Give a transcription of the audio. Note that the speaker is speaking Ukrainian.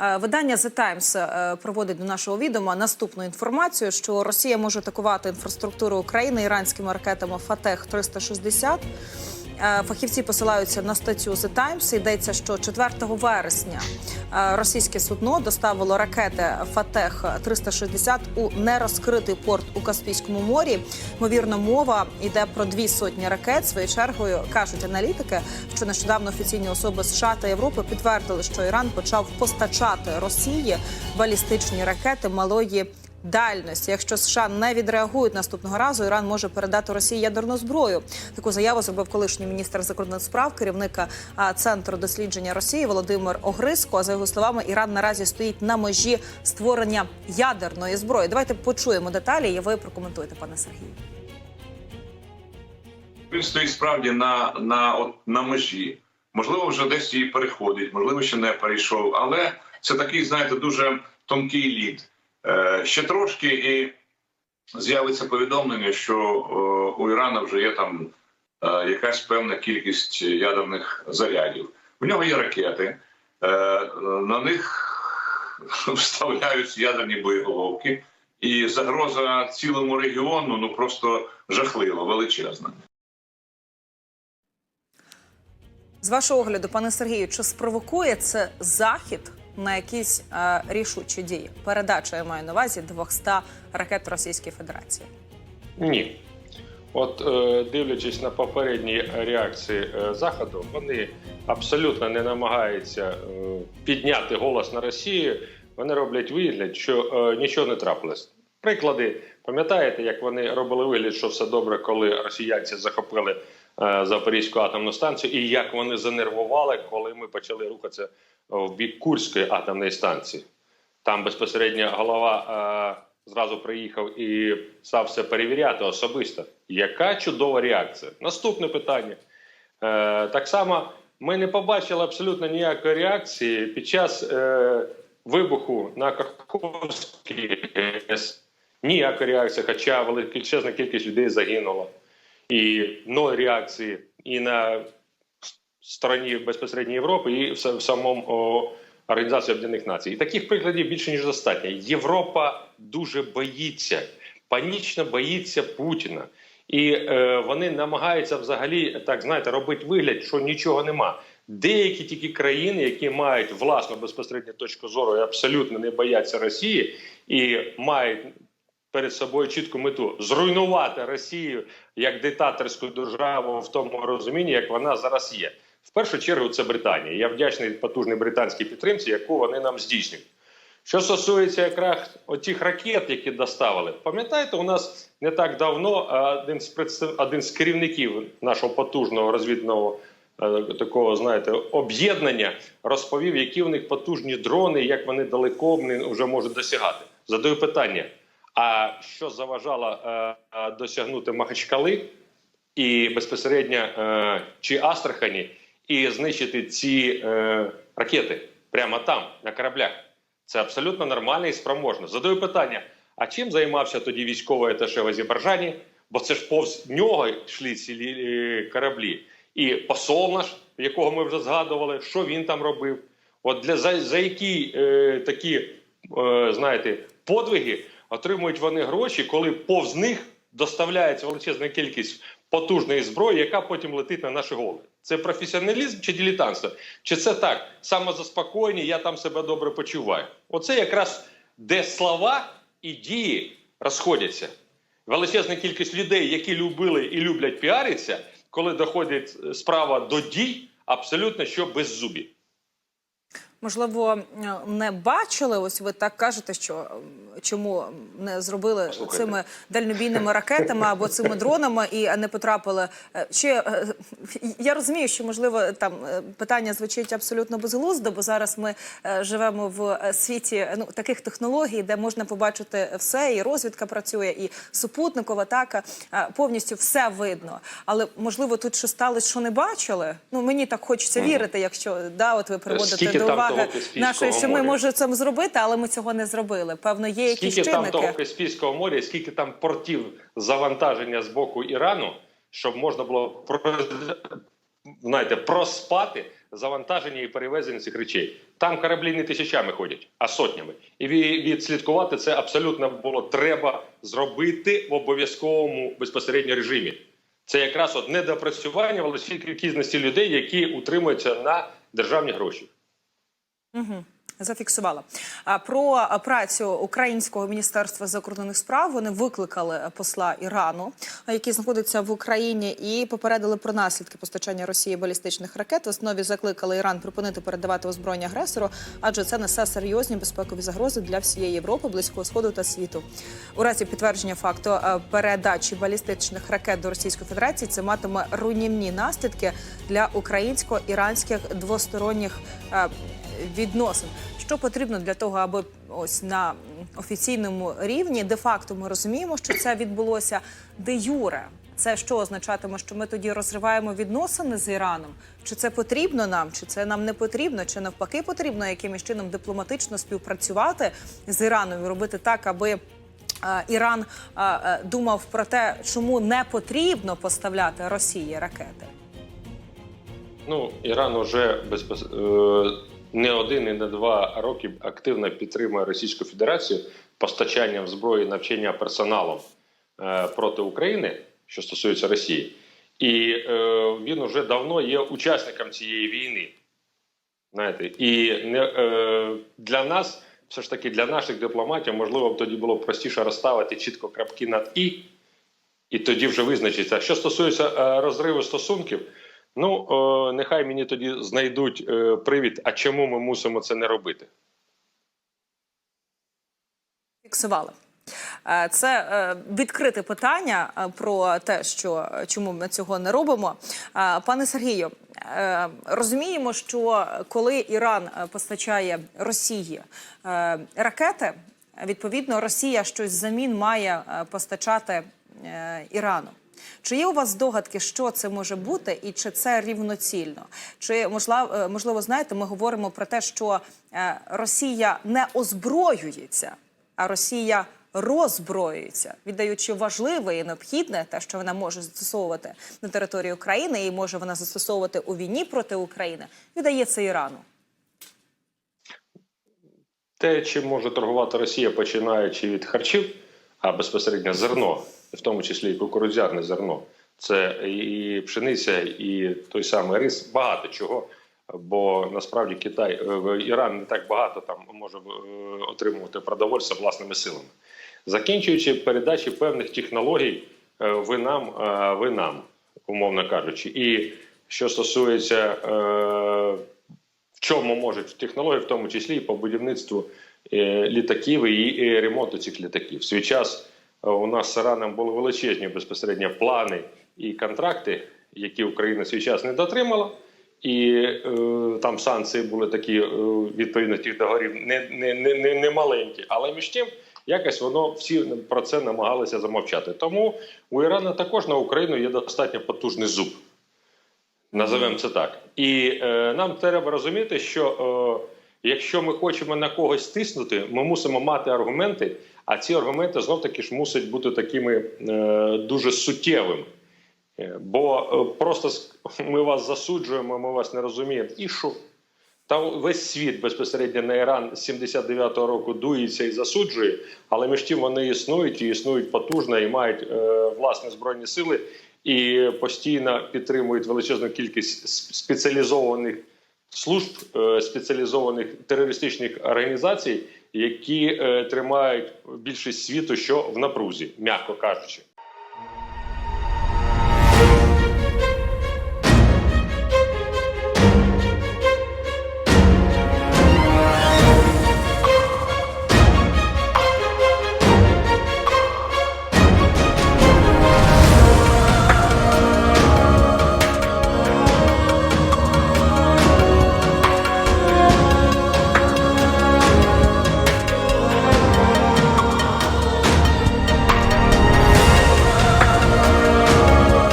Е, Видання The Times е, проводить до нашого відома наступну інформацію, що Росія може атакувати інфраструктуру України іранськими ракетами Фатех 360 Е, Фахівці посилаються на статтю The Times. Йдеться, що 4 вересня російське судно доставило ракети Фатех 360 у нерозкритий порт у Каспійському морі. Ймовірно, мова йде про дві сотні ракет. Своєю чергою кажуть аналітики, що нещодавно офіційні особи США та Європи підтвердили, що Іран почав постачати Росії балістичні ракети малої. Дальності, якщо США не відреагують наступного разу, Іран може передати Росії ядерну зброю. Таку заяву зробив колишній міністр закордонних справ, керівника центру дослідження Росії Володимир Огриско. За його словами, Іран наразі стоїть на межі створення ядерної зброї. Давайте почуємо деталі, і ви прокоментуєте, пане Сергію. Він стоїть справді на, на, от, на межі. Можливо, вже десь її переходить, можливо, ще не перейшов. Але це такий, знаєте, дуже тонкий лід. Е, ще трошки і з'явиться повідомлення, що е, у Ірана вже є там е, якась певна кількість ядерних зарядів. У нього є ракети, на них вставляють ядерні боєголовки, і загроза цілому регіону ну просто жахлива, величезна. З вашого огляду, пане Сергію, чи спровокує це захід на якісь е, рішучі дії? Передача я маю на увазі 200 ракет Російської Федерації. Ні. От е, дивлячись на попередні реакції е, Заходу, вони абсолютно не намагаються е, підняти голос на Росію. Вони роблять вигляд, що е, нічого не трапилось. Приклади, пам'ятаєте, як вони робили вигляд, що все добре, коли росіянці захопили Запорізьку атомну станцію, і як вони занервували, коли ми почали рухатися в бік Курської атомної станції. Там безпосередньо голова е, зразу приїхав і став все перевіряти особисто. Яка чудова реакція? Наступне питання. Е, так само ми не побачили абсолютно ніякої реакції під час е, вибуху на Каховській ГЕС. Ніяка реакція, хоча величезна кількість людей загинула. І ноль реакції і на стороні безпосередньо Європи, і в, в самому Організації Об'єднаних Націй. І таких прикладів більше ніж достатньо. Європа дуже боїться, панічно боїться Путіна. І е, вони намагаються взагалі так знаєте робити вигляд, що нічого нема. Деякі тільки країни, які мають власну безпосередню точку зору і абсолютно не бояться Росії, і мають перед собою чітку мету зруйнувати Росію як диктаторську державу в тому розумінні, як вона зараз є. В першу чергу це Британія. Я вдячний потужній британській підтримці, яку вони нам здійснюють. Що стосується якраз отих ракет, які доставили, пам'ятаєте, у нас не так давно один з представ... один з керівників нашого потужного розвідного е, такого, знаєте, об'єднання розповів, які у них потужні дрони, як вони далеко вони вже можуть досягати. Задаю питання: а що заважало е, е, досягнути Махачкали і безпосередньо е, чи Астрахані, і знищити ці ракети прямо там, на кораблях? Це абсолютно нормально і спроможно. Задаю питання: а чим займався тоді військовий аташе в Азербайджані? Бо це ж повз нього йшли ці кораблі. І посол наш, якого ми вже згадували, що він там робив. От для за, за які е, такі, е, знаєте, подвиги отримують вони гроші, коли повз них доставляється величезна кількість потужної зброї, яка потім летить на наші голови. Це професіоналізм чи дилетантство? Чи це так? Самозаспокоєння, я там себе добре почуваю. Оце якраз де слова і дії розходяться. Величезна кількість людей, які любили і люблять піаритися, коли доходить справа до дій, абсолютно що без зубів. Можливо, не бачили. Ось ви так кажете, що чому не зробили Послухайте. цими дальнобійними ракетами або цими дронами і не потрапили. Е, Ще е, я розумію, що можливо там е, питання звучить абсолютно безглуздо, бо зараз ми живемо в світі ну таких технологій, де можна побачити все, і розвідка працює, і супутникова атака е, повністю все видно. Але можливо, тут що сталося, що не бачили. Ну мені так хочеться вірити, якщо да, от ви приводите до уваги того нашої, що ми можемо це зробити, але ми цього не зробили. Певно, є якісь Скільки там того чинники. Каспійського моря, скільки там портів завантаження з боку Ірану, щоб можна було знаєте, проспати завантаження і перевезення цих речей. Там кораблі не тисячами ходять, а сотнями. І відслідкувати це абсолютно було треба зробити в обов'язковому безпосередньо режимі. Це якраз от недопрацювання величезної кількості людей, які утримуються на державні гроші. Mm-hmm. Зафіксувала про працю українського міністерства закордонних справ. Вони викликали посла Ірану, який знаходиться в Україні, і попередили про наслідки постачання Росії балістичних ракет. В основі закликали Іран припинити передавати озброєння агресору, адже це несе серйозні безпекові загрози для всієї Європи, близького сходу та світу. У разі підтвердження факту е, передачі балістичних ракет до Російської Федерації це матиме руйнівні наслідки для українсько-іранських двосторонніх е, відносин. Що потрібно для того, аби ось на офіційному рівні де-факто ми розуміємо, що це відбулося де юре. Це що означатиме, що ми тоді розриваємо відносини з Іраном? Чи це потрібно нам, чи це нам не потрібно, чи навпаки потрібно якимось чином дипломатично співпрацювати з Іраном і робити так, аби е, Іран е, е, думав про те, чому не потрібно поставляти Росії ракети? Ну, Іран уже безпос... не один і не два роки активно підтримує Російську Федерацію постачанням зброї, навчання персоналом е, проти України, що стосується Росії, і е, він уже давно є учасником цієї війни. Знаєте, і не, е, для нас, все ж таки, для наших дипломатів, можливо, б тоді було простіше розставити чітко крапки над і, і тоді вже визначиться. Що стосується е, розриву стосунків, ну е, нехай мені тоді знайдуть е, привід, а чому ми мусимо це не робити. фіксували. Е, Це е, відкрите питання е, про те, що чому ми цього не робимо. Пане Сергію, розуміємо, що коли Іран постачає Росії ракети, відповідно Росія щось взамін має постачати Ірану. Чи є у вас здогадки, що це може бути, і чи це рівноцільно? Чи можливо, е, можливо, знаєте, ми говоримо про те, що е, Росія не озброюється, а Росія роззброюється, віддаючи важливе і необхідне, те, що вона може застосовувати на території України, і може вона застосовувати у війні проти України, віддає це Ірану. Те, чим може торгувати Росія, починаючи від харчів, а безпосередньо зерно, в тому числі і кукурудзяне зерно, це і пшениця, і той самий рис, багато чого. Бо насправді Китай е, Іран не так багато там може е, отримувати продовольство власними силами, закінчуючи передачі певних технологій е, ви нам, ви нам, умовно кажучи, і що стосується в чому можуть технології, в тому числі і по будівництву літаків і, ремонту цих літаків. Свій час у нас з Іраном були величезні безпосередньо плани і контракти, які Україна свій час не дотримала. І е, там санкції були такі е, відповідно тих договорів не, не, не, не, маленькі, але між тим якось воно всі про це намагалися замовчати. Тому у Ірана також на Україну є достатньо потужний зуб. Назовемо це так. І е, нам треба розуміти, що е, якщо ми хочемо на когось тиснути, ми мусимо мати аргументи, а ці аргументи знов таки ж мусять бути такими е, дуже суттєвими. Е, Бо е, просто ми вас засуджуємо, ми вас не розуміємо. І що? Та весь світ безпосередньо на Іран з 79-го року дується і засуджує, але між тим вони існують і існують потужно і мають е, власні збройні сили і постійно підтримують величезну кількість спеціалізованих служб, е, спеціалізованих терористичних організацій, які е, тримають більшість світу, що в напрузі, м'яко кажучи.